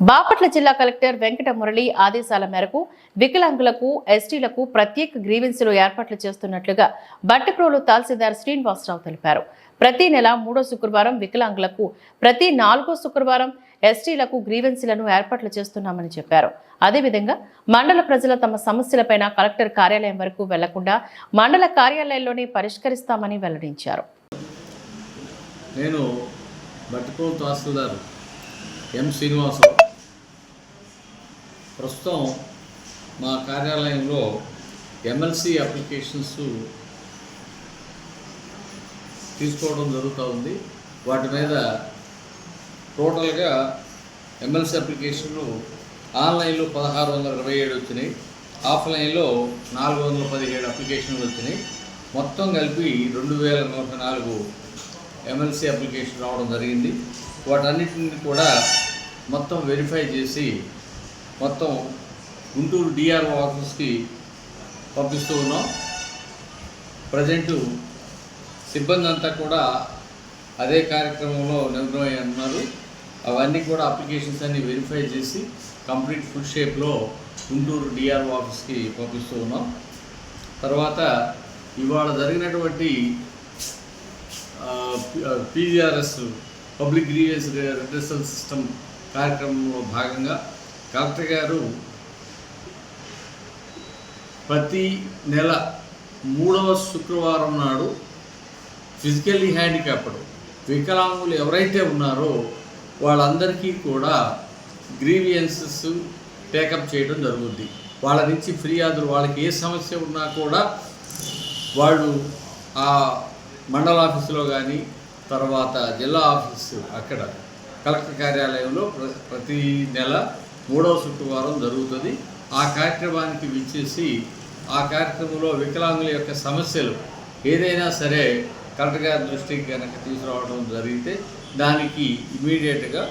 బాపట్ల జిల్లా కలెక్టర్ వెంకట మురళి ఆదేశాల మేరకు వికలాంగులకు ఎస్టీలకు ప్రత్యేక గ్రీవెన్సులు ఏర్పాట్లు చేస్తున్నట్లుగా బట్టప్రోలు తహసీల్దార్ శ్రీనివాసరావు తెలిపారు. ప్రతి నెల మూడో శుక్రవారం వికలాంగులకు ప్రతి నాలుగో శుక్రవారం ఎస్టీలకు గ్రీవెన్సీలను ఏర్పాట్లు చేస్తున్నామని చెప్పారు. అదేవిధంగా మండల ప్రజల తమ సమస్యలపైన కలెక్టర్ కార్యాలయం వరకు వెళ్ళకుండా మండల కార్యాలయంలోనే పరిష్కరిస్తామని వెల్లడించారు. నేను తహసీల్దార్ ఎం శ్రీనివాసరావు. ప్రస్తుతం మా కార్యాలయంలో ఎమ్మెల్సీ అప్లికేషన్స్ తీసుకోవడం జరుగుతూ ఉంది. వాటి మీద టోటల్గా ఎమ్మెల్సీ అప్లికేషన్లు ఆన్లైన్లో పదహారు వందల ఇరవై ఏడు వచ్చినాయి. ఆఫ్లైన్లో నాలుగు వందల పదిహేడు అప్లికేషన్లు వచ్చినాయి. మొత్తం కలిపి రెండు వేల నూట నాలుగు ఎమ్మెల్సీ అప్లికేషన్ రావడం జరిగింది. వాటన్నిటిని కూడా మొత్తం వెరిఫై చేసి మొత్తం గుంటూరు డిఆర్ఓ ఆఫీస్కి పంపిస్తూ ఉన్నాం. ప్రజెంట్ సిబ్బంది అంతా కూడా అదే కార్యక్రమంలో నిమగ్నమై ఉన్నారు. అవన్నీ కూడా అప్లికేషన్స్ అన్ని వెరిఫై చేసి కంప్లీట్ ఫుల్ షేప్లో గుంటూరు డిఆర్ఓ ఆఫీస్కి పంపిస్తూ ఉన్నాం. తర్వాత ఇవాళ జరిగినటువంటి PGRS public grievance redressal system కార్యక్రమంలో భాగంగా కలెక్టర్ గారు ప్రతి నెల మూడవ శుక్రవారం నాడు ఫిజికల్లీ హ్యాండిక్యాప్డ్ వికలాంగులు ఎవరైతే ఉన్నారో వాళ్ళందరికీ కూడా గ్రీవియన్సెస్ టేకప్ చేయడం జరుగుద్ది. వాళ్ళ నుంచి ఫిర్యాదులు వాళ్ళకి ఏ సమస్య ఉన్నా కూడా వాళ్ళు ఆ మండల ఆఫీసులో కానీ తర్వాత జిల్లా ఆఫీసు అక్కడ కలెక్టర్ కార్యాలయంలో ప్ర- ప్రతి నెల మూడవ శుక్రవారం జరుగుతుంది. ఆ కార్యక్రమానికి విచ్చేసి ఆ కార్యక్రమంలో వికలాంగుల యొక్క సమస్యలు ఏదైనా సరే కలెక్టర్ గారి దృష్టికి కనుక తీసుకురావడం జరిగితే దానికి ఇమీడియట్గా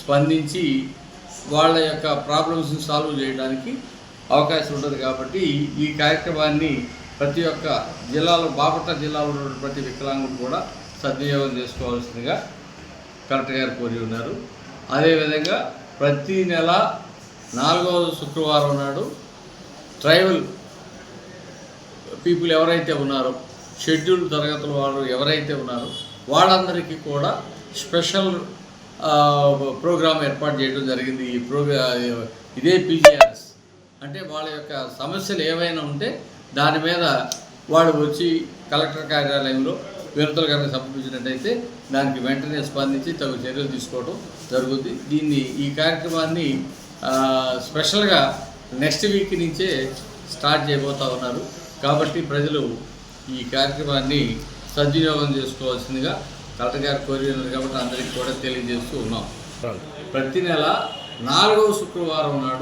స్పందించి వాళ్ళ యొక్క ప్రాబ్లమ్స్ని సాల్వ్ చేయడానికి అవకాశం ఉంటుంది కాబట్టి ఈ కార్యక్రమాన్ని ప్రతి ఒక్క జిల్లాలో బాపట్ల జిల్లాలో ఉన్న ప్రతి వికలాంగులు కూడా సద్వినియోగం చేసుకోవాల్సిందిగా కలెక్టర్ గారు కోరి ఉన్నారు. అదేవిధంగా ప్రతి నెల నాలుగవ శుక్రవారం నాడు ట్రైబల్ పీపుల్ ఎవరైతే ఉన్నారో షెడ్యూల్ తరగతుల వాళ్ళు ఎవరైతే ఉన్నారో వాళ్ళందరికీ కూడా స్పెషల్ ప్రోగ్రామ్ ఏర్పాటు చేయడం జరిగింది. ఈ ప్రోగ్రా ఇదే పీజీఆర్ఎస్. అంటే వాళ్ళ యొక్క సమస్యలు ఏవైనా ఉంటే దాని మీద వాళ్ళు వచ్చి కలెక్టర్ కార్యాలయంలో వినతులు కనుక సమర్పించినట్టయితే దానికి వెంటనే స్పందించి తగు చర్యలు తీసుకోవడం జరుగుతుంది దీన్ని ఈ కార్యక్రమాన్ని స్పెషల్గా నెక్స్ట్ వీక్ నుంచే స్టార్ట్ చేయబోతా ఉన్నారు. కాబట్టి ప్రజలు ఈ కార్యక్రమాన్ని సద్వినియోగం చేసుకోవాల్సిందిగా కలెక్టర్ గారు కోరి కాబట్టి అందరికీ కూడా తెలియజేస్తూ ఉన్నాం. ప్రతి నెల నాలుగవ శుక్రవారం నాడు